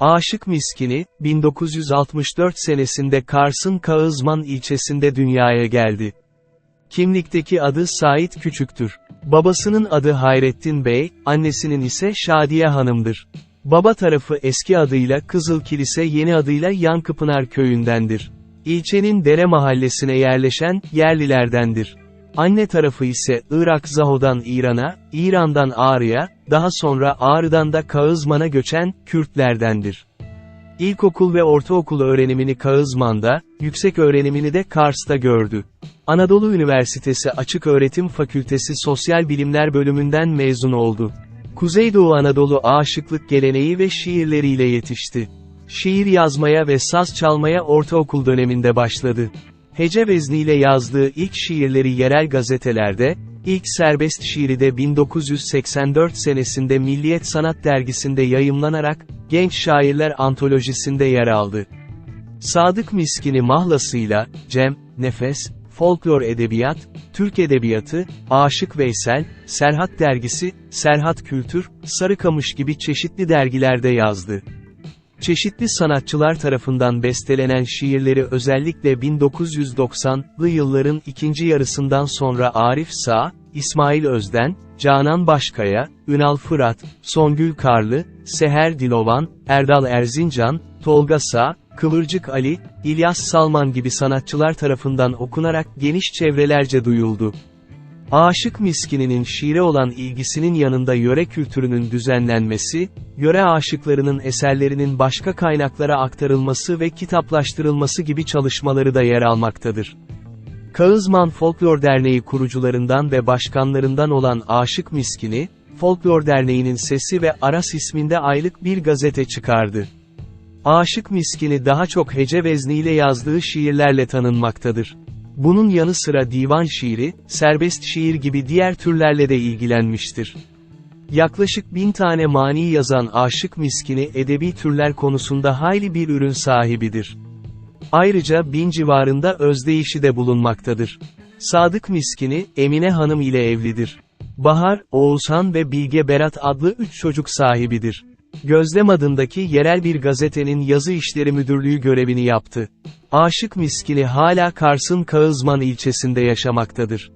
Aşık Miskini, 1964 senesinde Kars'ın Kağızman ilçesinde dünyaya geldi. Kimlikteki adı Sait Küçük'tür. Babasının adı Hayrettin Bey, annesinin ise Şadiye Hanım'dır. Baba tarafı eski adıyla Kızıl Kilise yeni adıyla Yankıpınar köyündendir. İlçenin Dere mahallesine yerleşen, yerlilerdendir. Anne tarafı ise Irak Zaho'dan İran'a, İran'dan Ağrı'ya, daha sonra Ağrı'dan da Kağızman'a göçen, Kürtlerdendir. İlkokul ve ortaokul öğrenimini Kağızman'da, yüksek öğrenimini de Kars'ta gördü. Anadolu Üniversitesi Açık Öğretim Fakültesi Sosyal Bilimler bölümünden mezun oldu. Kuzeydoğu Anadolu aşıklık geleneği ve şiirleriyle yetişti. Şiir yazmaya ve saz çalmaya ortaokul döneminde başladı. Hece vezniyle yazdığı ilk şiirleri yerel gazetelerde, ilk serbest şiiri de 1984 senesinde Milliyet Sanat Dergisi'nde yayımlanarak, Genç Şairler Antolojisi'nde yer aldı. Sadık Miskin'i mahlasıyla, Cem, Nefes, Folklor Edebiyat, Türk Edebiyatı, Aşık Veysel, Serhat Dergisi, Serhat Kültür, Sarıkamış gibi çeşitli dergilerde yazdı. Çeşitli sanatçılar tarafından bestelenen şiirleri özellikle 1990'lı yılların ikinci yarısından sonra Arif Sağ, İsmail Özden, Canan Başkaya, Ünal Fırat, Songül Karlı, Seher Dilovan, Erdal Erzincan, Tolga Sağ, Kıvırcık Ali, İlyas Salman gibi sanatçılar tarafından okunarak geniş çevrelerce duyuldu. Aşık Miskini'nin şiire olan ilgisinin yanında yöre kültürünün düzenlenmesi, yöre aşıklarının eserlerinin başka kaynaklara aktarılması ve kitaplaştırılması gibi çalışmaları da yer almaktadır. Kağızman Folklor Derneği kurucularından ve başkanlarından olan Aşık Miskini, Folklor Derneği'nin Sesi ve Aras isminde aylık bir gazete çıkardı. Aşık Miskini daha çok hece vezniyle yazdığı şiirlerle tanınmaktadır. Bunun yanı sıra divan şiiri, serbest şiir gibi diğer türlerle de ilgilenmiştir. Yaklaşık bin tane mani yazan Aşık Miskini edebi türler konusunda hayli bir ürün sahibidir. Ayrıca bin civarında özdeyişi de bulunmaktadır. Sadık Miskini, Emine Hanım ile evlidir. Bahar, Oğuzhan ve Bilge Berat adlı üç çocuk sahibidir. Gözlem adındaki yerel bir gazetenin yazı işleri müdürlüğü görevini yaptı. Aşık Miskini hala Kars'ın Kağızman ilçesinde yaşamaktadır.